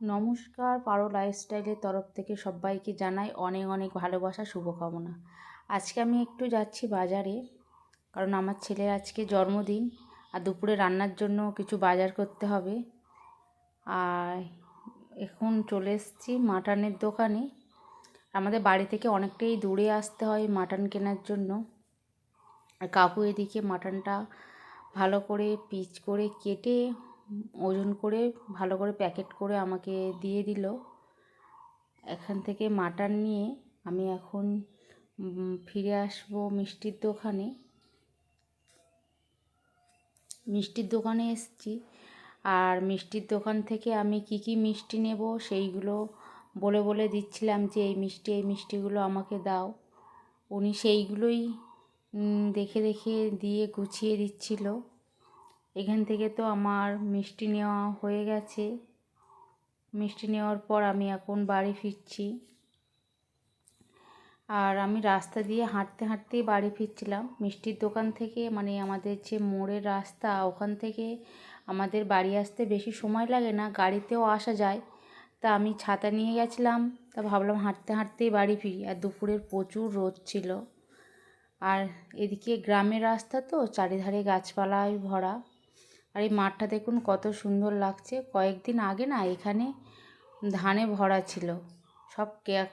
নমস্কার পারো লাইফস্টাইলের তরফ থেকে সবাইকে জানাই অনেক অনেক ভালোবাসা, শুভকামনা। আজকে আমি একটু যাচ্ছি বাজারে, কারণ আমার ছেলের আজকে জন্মদিন আর দুপুরে রান্নার জন্য কিছু বাজার করতে হবে। আর এখন চলে এসেছি মাটনের দোকানে। আমাদের বাড়ি থেকে অনেকটাই দূরে আসতে হয় মাটন কেনার জন্য। আর কাকু এদিকে মাটনটা ভালো করে পিচ করে কেটে ওজন করে, ভালো করে প্যাকেট করে আমাকে দিয়ে দিল। এখান থেকে মাটন নিয়ে আমি এখন ফিরে আসব মিষ্টির দোকানে। মিষ্টির দোকানে এসেছি। আর মিষ্টির দোকান থেকে আমি কি কি মিষ্টি নেব সেইগুলো বলে বলে দিচ্ছিলাম যে, এই মিষ্টি, এই মিষ্টিগুলো আমাকে দাও। উনি সেইগুলোই দেখে দেখে দিয়ে গুছিয়ে দিচ্ছিল। এখান থেকে তো আমার মিষ্টি নেওয়া হয়ে গেছে। মিষ্টি নেওয়ার পর আমি এখন বাড়ি ফিরছি। আর আমি রাস্তা দিয়ে হাঁটতে হাঁটতেই বাড়ি ফিরছিলাম। মিষ্টির দোকান থেকে মানে আমাদের যে মোড়ের রাস্তা, ওখান থেকে আমাদের বাড়ি আসতে বেশি সময় লাগে না, গাড়িতেও আসা যায়। তা আমি ছাতা নিয়ে গেছিলাম, তা ভাবলাম হাঁটতে হাঁটতেই বাড়ি ফিরি। আর দুপুরের প্রচুর রোদ ছিল। আর এদিকে গ্রামের রাস্তা তো, চারিধারে গাছপালায় ভরা। আর এই মাঠটা দেখুন কত সুন্দর লাগছে। কয়েকদিন আগে না এখানে ধানে ভরা ছিল। সব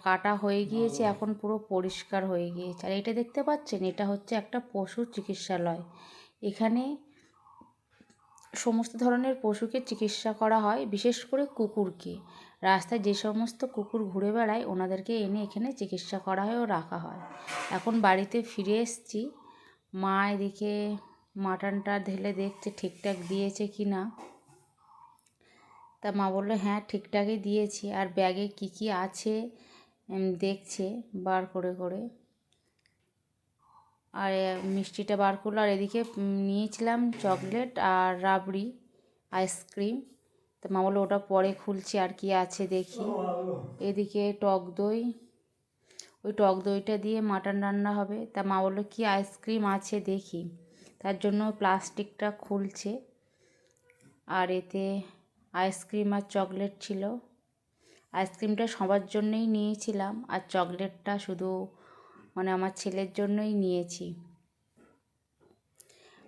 কাটা হয়ে গিয়েছে এখন পুরো পরিষ্কার হয়ে গিয়েছে। আর এটা দেখতে পাচ্ছেন এটা হচ্ছে একটা পশু চিকিৎসালয়। এখানে সমস্ত ধরনের পশুকে চিকিৎসা করা হয় বিশেষ করে কুকুরকে। রাস্তায় যে সমস্ত কুকুর ঘুরে বেড়ায় ওনাদেরকে এনে এখানে চিকিৎসা করা হয় ও রাখা হয়। এখন বাড়িতে ফিরে এসেছি। মা এদিকে মাটনটা ঢেলে দেখছে ঠিকঠাক দিয়েছে কি না। তা মা বলল হ্যাঁ ঠিকঠাকই দিয়েছি। আর ব্যাগে কি কি আছে দেখছে, বার করে করে। আর মিষ্টিটা বার করল। আর এদিকে নিয়েছিলাম চকলেট আর রাবড়ি, আইসক্রিম। তো মা বলল, ওটা পরে খুলছি, আর কি আছে দেখি। এদিকে টক দই, ওই টক দইটা দিয়ে মাটন রান্না হবে। তা মা বলল, কি আইসক্রিম আছে দেখি। তার জন্য প্লাস্টিকটা খুলছে। আর এতে আইসক্রিম আর চকলেট ছিল। আইসক্রিমটা সবার জন্যই নিয়েছিলাম আর চকলেটটা শুধু মানে আমার ছেলের জন্যই নিয়েছি।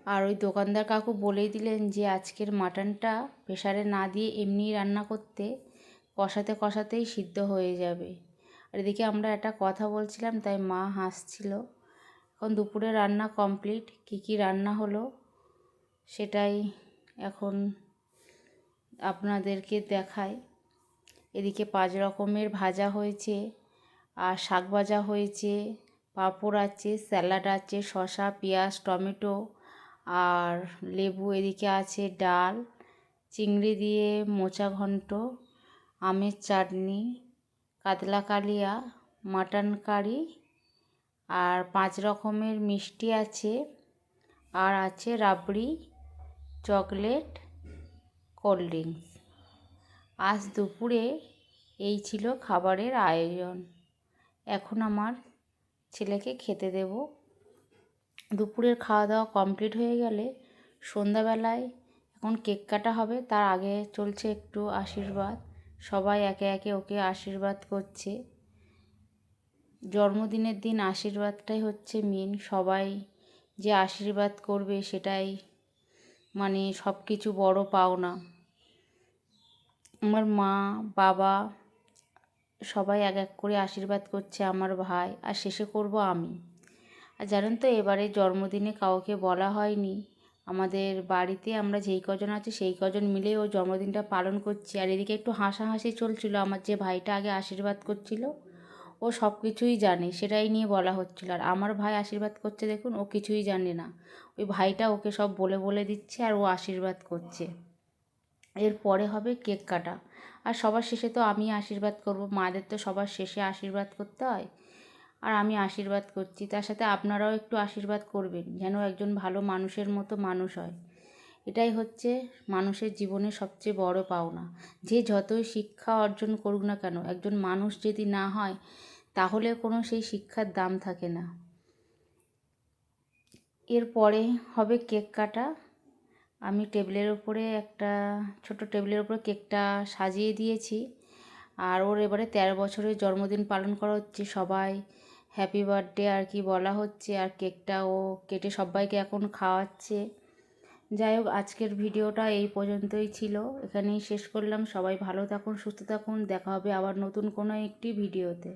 আর ওই দোকানদার কাকু বলেই দিলেন যে, আজকের মাটনটা প্রেশারে না দিয়ে এমনি রান্না করতে কষাতে কষাতেই সিদ্ধ হয়ে যাবে। আর এদিকে আমরা একটা কথা বলছিলাম, তাই মা হাসছিল। এখন দুপুরে রান্না কমপ্লিট, কি কি রান্না হলো সেটাই এখন আপনাদেরকে দেখাই। এদিকে পাঁচ রকমের ভাজা হয়েছে, আর শাক ভাজা হয়েছে, পাঁপড় আছে, স্যালাড আছে, শসা, পেঁয়াজ, টমেটো, আর লেবু। এদিকে আছে ডাল, চিংড়ি দিয়ে মোচা ঘন্ট, আমের চাটনি, কাতলা কালিয়া, মাটন কারি আর পাঁচ রকমের মিষ্টি আছে। আর আছে রাবড়ি, চকলেট, কোল্ড ড্রিঙ্কস। আজ দুপুরে এই ছিল খাবারের আয়োজন। এখন আমার ছেলেকে খেতে দেব। দুপুরের খাওয়া দাওয়া কমপ্লিট হয়ে গেলে সন্ধ্যাবেলায় এখন কেক কাটা হবে, তার আগে চলছে একটু আশীর্বাদ। সবাই একে একে ওকে আশীর্বাদ করছে। জন্মদিনের দিন আশীর্বাদটাই হচ্ছে মেন সবাই যে আশীর্বাদ করবে সেটাই মানে সব কিছু বড় পাওনা। আমার মা, বাবা সবাই এক এক করে আশীর্বাদ করছে আমার ভাই, আর শেষে করব আমি। আর জানেন তো, এবারে জন্মদিনে কাউকে বলা হয়নি। আমাদের বাড়িতে আমরা যেই কজন আছি, সেই কজন মিলে ও জন্মদিনটা পালন করছি। আর এদিকে একটু হাসাহাসি চলছিল, আমার যে ভাইটা আগে আশীর্বাদ করছিল ও সব কিছুই জানে, সেটাই নিয়ে বলা হচ্ছিল। আর আমার ভাই আশীর্বাদ করছে দেখুন, ও কিছুই জানে না। ওই ভাইটা ওকে সব বলে বলে দিচ্ছে আর ও আশীর্বাদ করছে। এরপরে হবে কেক কাটা। আর সবার শেষে তো আমি আশীর্বাদ করব, মাদের তো সবার শেষে আশীর্বাদ করতে হয়। আর আমি আশীর্বাদ করছি, তার সাথে আপনারাও একটু আশীর্বাদ করবেন, যেন একজন ভালো মানুষের মতো মানুষ হয়। এটাই হচ্ছে মানুষের জীবনে সবচেয়ে বড় পাওনা। যে যতই শিক্ষা অর্জন করুক না কেন, একজন মানুষ যদি না হয়, তাহলে কোনো সেই শিক্ষার দাম থাকে না। এরপরে হবে কেক কাটা। আমি টেবিলের ওপরে একটা ছোট টেবিলের ওপরে কেকটা সাজিয়ে দিয়েছি। আর ওর এবারে তেরো বছরের জন্মদিন পালন করা হচ্ছে সবাই। হ্যাপি বার্থডে আর কি বলা হচ্ছে। আর কেকটা ও কেটে সবাইকে এখন খাওয়াচ্ছে। যাই হোক, আজকের ভিডিওটা এই পর্যন্তই ছিল। এখানেই শেষ করলাম। সবাই ভালো থাকুন, সুস্থ থাকুন। দেখা হবে আবার নতুন কোনো একটি ভিডিওতে।